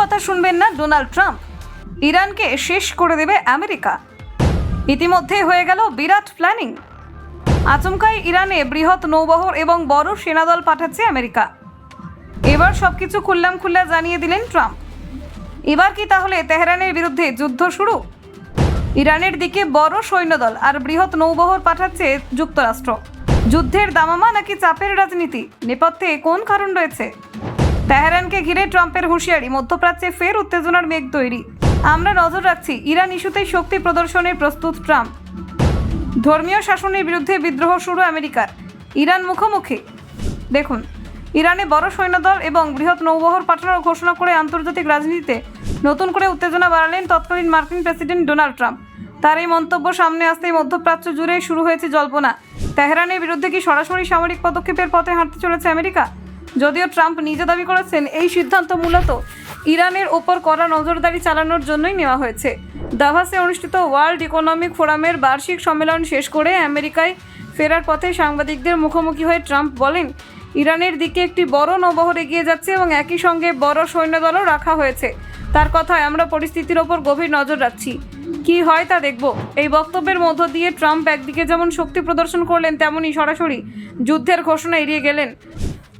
কথা শুনবেন না ডোনাল্ড ট্রাম্প। ইরানকে শেষ করে দেবে আমেরিকা। ইতিমধ্যে হয়ে গেল বিরাট প্ল্যানিং। আচমকাই ইরানে বৃহৎ নৌবহর এবং বড় সেনাদল পাঠাচ্ছে আমেরিকা। এবার সবকিছু খুললাম খুল্লা জানিয়ে দিলেন ট্রাম্প। এবার কি তাহলে তেহরানের বিরুদ্ধে যুদ্ধ শুরু? ইরানের দিকে বড় সৈন্যদল আর বৃহৎ নৌবহর পাঠাচ্ছে যুক্তরাষ্ট্র। যুদ্ধের দামামা নাকি চাপের রাজনীতি? নেপথ্যে কোন কারণ রয়েছে? তেহরানকে ঘিরে ট্রাম্পের হুঁশিয়ারি, মধ্যপ্রাচ্যে ফের উত্তেজনার মেঘ তৈরি। আমরা নজর রাখছি ইরান ইস্যুতে শক্তি প্রদর্শনের প্রস্তুত ট্রাম্প। ধর্মীয় শাসনের বিরুদ্ধে বিদ্রোহ শুরু আমেরিকার। ইরান মুখোমুখি। দেখুন, ইরানে বড় সৈন্যদল এবং বৃহৎ নৌবহর পাঠানোর ঘোষণা করে আন্তর্জাতিক রাজনীতিতে নতুন করে উত্তেজনা বাড়ালেন তৎকালীন মার্কিন প্রেসিডেন্ট ডোনাল্ড ট্রাম্প। তার এই মন্তব্য সামনে আসতেই মধ্যপ্রাচ্য জুড়ে শুরু হয়েছে জল্পনা। তেহরানের বিরুদ্ধে কি সরাসরি সামরিক পদক্ষেপের পথে হাঁটতে চলেছে আমেরিকা? যদিও ট্রাম্প নিজে দাবি করেছেন, এই সিদ্ধান্ত মূলত ইরানের ওপর কড়া নজরদারি চালানোর জন্যই নেওয়া হয়েছে। দাভাসে অনুষ্ঠিত ওয়ার্ল্ড ইকোনমিক ফোরামের বার্ষিক সম্মেলন শেষ করে আমেরিকায় ফেরার পথে সাংবাদিকদের মুখোমুখি হয়ে ট্রাম্প বলেন, ইরানের দিকে একটি বড় নবহর এগিয়ে যাচ্ছে এবং একই সঙ্গে বড় সৈন্যদলও রাখা হয়েছে। তার কথায় আমরা পরিস্থিতির ওপর গভীর নজর রাখছি। কি হয় তা দেখব। এই বক্তব্যের মধ্য দিয়ে ট্রাম্প একদিকে যেমন শক্তি প্রদর্শন করলেন তেমনই সরাসরি যুদ্ধের ঘোষণা এড়িয়ে গেলেন।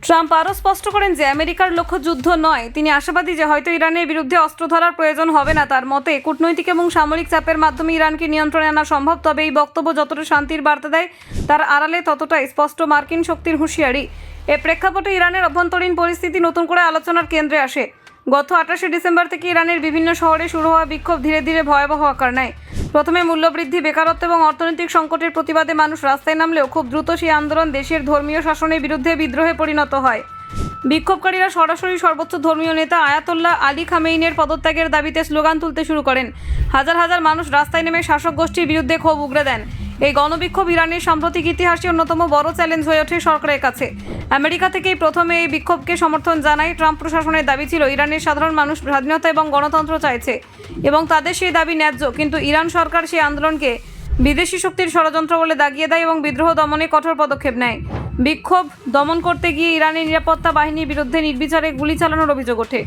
ট্রাম্প আরও স্পষ্ট করেন যে আমেরিকার লক্ষ্য যুদ্ধ নয়। তিনি আশাবাদী যে হয়তো ইরানের বিরুদ্ধে অস্ত্র ধরার প্রয়োজন হবে না তার মতে, কূটনৈতিক এবং সামরিক চাপের মাধ্যমে ইরানকে নিয়ন্ত্রণে আনা সম্ভব, তবে এই বক্তব্য যতটা শান্তির বার্তা দেয়, তার আড়ালে ততটাই স্পষ্ট মার্কিন শক্তির হুঁশিয়ারি। এ প্রেক্ষাপটে ইরানের অভ্যন্তরীণ পরিস্থিতি নতুন করে আলোচনার কেন্দ্রে আসে। গত আঠাশে ডিসেম্বর থেকে ইরানের বিভিন্ন শহরে শুরু হওয়া বিক্ষোভ ধীরে ধীরে ভয়াবহ আকার নেয়। প্রথমে মূল্যবৃদ্ধি, বেকারত্ব এবং অর্থনৈতিক সংকটের প্রতিবাদে মানুষ রাস্তায় নামলেও খুব দ্রুত সেই আন্দোলন দেশের ধর্মীয় শাসনের বিরুদ্ধে বিদ্রোহে পরিণত হয়। বিক্ষোভকারীরা সরাসরি সর্বোচ্চ ধর্মীয় নেতা আয়াতুল্লাহ আলী খামেইনের পদত্যাগের দাবিতে স্লোগান তুলতে শুরু করেন। হাজার হাজার মানুষ রাস্তায় নেমে শাসক গোষ্ঠীর বিরুদ্ধে ক্ষোভ উগড়ে দেন। এই গণবিক্ষোভ ইরানের সাম্প্রতিক ইতিহাসে অন্যতম বড় চ্যালেঞ্জ হয়ে ওঠে সরকারের কাছে। আমেরিকা থেকেই প্রথমে এই বিক্ষোভকে সমর্থন জানায় ট্রাম্প প্রশাসনের দাবি ছিল, ইরানের সাধারণ মানুষ স্বাধীনতা এবং গণতন্ত্র চাইছে এবং তাদের সেই দাবি ন্যায্য, কিন্তু ইরান সরকার সেই আন্দোলনকে বিদেশি শক্তির ষড়যন্ত্র বলে দাগিয়ে দেয় এবং বিদ্রোহ দমনে কঠোর পদক্ষেপ নেয়। বিক্ষোভ দমন করতে গিয়ে ইরানের নিরাপত্তা বাহিনীর বিরুদ্ধে নির্বিচারে গুলি চালানোর অভিযোগ ওঠে।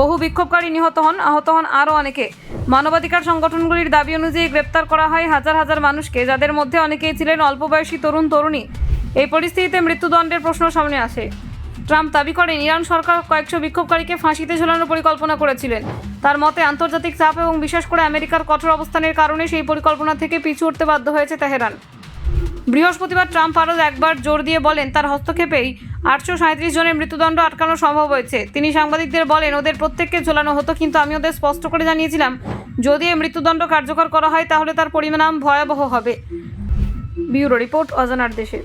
বহু বিক্ষোভকারী নিহত হন, আহত হন আরও অনেকে। মানবাধিকার সংগঠনগুলির দাবি অনুযায়ী গ্রেপ্তার করা হয় হাজার হাজার মানুষকে, যাদের মধ্যে অনেকেই ছিলেন অল্প বয়সী তরুণ তরুণী। এই পরিস্থিতিতে মৃত্যুদণ্ডের প্রশ্ন সামনে আসে। ট্রাম্প দাবি করেন, ইরান সরকার কয়েকশো বিক্ষোভকারীকে ফাঁসিতে ঝোলানোর পরিকল্পনা করেছিলেন। তার মতে, আন্তর্জাতিক চাপ এবং বিশেষ করে আমেরিকার কঠোর অবস্থানের কারণে সেই পরিকল্পনা থেকে পিছু উঠতে বাধ্য হয়েছে তেহরান। বৃহস্পতিবার ট্রাম্প আরও একবার জোর দিয়ে বলেন, তার হস্তক্ষেপেই আটশো সাঁত্রিশ জনের মৃত্যুদণ্ড আটকানো সম্ভব হয়েছে। তিনি সাংবাদিকদের বলেন, ওদের প্রত্যেককে ঝোলানো হতো, কিন্তু আমি ওদের স্পষ্ট করে জানিয়েছিলাম, যদি এই মৃত্যুদণ্ড কার্যকর করা হয়, তাহলে তার পরিণাম ভয়াবহ হবে। ব্যুরো রিপোর্ট, অজানার দেশে।